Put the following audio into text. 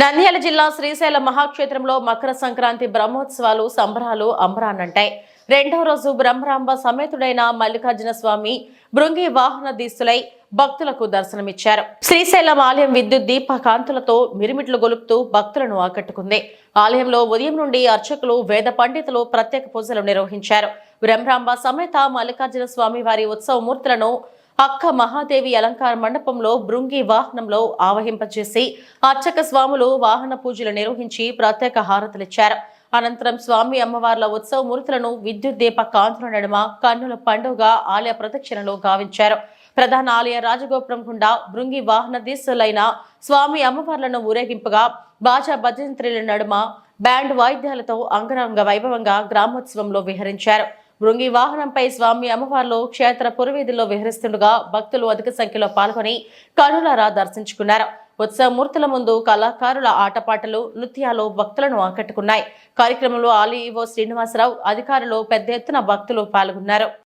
నంద్యాల జిల్లా శ్రీశైల మహాక్షేత్రంలో మకర సంక్రాంతి బ్రహ్మోత్సవాలు సంబరాలు అంబరాన్నంటాయి. రెండవ రోజు బ్రహ్మరాంబ సమేతుడైన మల్లికార్జున స్వామి భృంగి వాహన దీస్తులై భక్తులకు దర్శనమిచ్చారు. శ్రీశైలం ఆలయం విద్యుత్ దీప కాంతులతో మిరిమిట్లు గొలుపుతూ భక్తులను ఆకట్టుకుంది. ఆలయంలో ఉదయం నుండి అర్చకులు వేద పండితులు ప్రత్యేక పూజలు నిర్వహించారు. బ్రహ్మరాంబ సమేత మల్లికార్జున స్వామి వారి ఉత్సవ మూర్తులను అక్క మహాదేవి అలంకార మండపంలో బృంగి వాహనంలో ఆవహింపచేసి అర్చక స్వాములు వాహన పూజలు నిర్వహించి ప్రత్యేక హారతులిచ్చారు. అనంతరం స్వామి అమ్మవార్ల ఉత్సవ మూర్తులను విద్యుత్ దీప కాంతుల నడుమ కన్నుల పండుగ ఆలయ ప్రదక్షిణలో గావించారు. ప్రధాన ఆలయ రాజగోపురం గుండా బృంగి వాహనదీసులైన స్వామి అమ్మవార్లను ఊరేగింపుగా బాజా భజంత్రుల నడుమ బ్యాండ్ వాయిద్యాలతో అంగరంగ వైభవంగా గ్రామోత్సవంలో విహరించారు. భృంగి వాహనంపై స్వామి అమ్మవార్లు క్షేత్ర పురవీధిలో విహరిస్తుండగా భక్తులు అధిక సంఖ్యలో పాల్గొని కనులారా దర్శించుకున్నారు. ఉత్సవమూర్తుల ముందు కళాకారుల ఆటపాటలు నృత్యాలు భక్తులను ఆకట్టుకున్నాయి. కార్యక్రమంలో ఆలీఓ శ్రీనివాసరావు అధికారులు పెద్ద ఎత్తున భక్తులు పాల్గొన్నారు.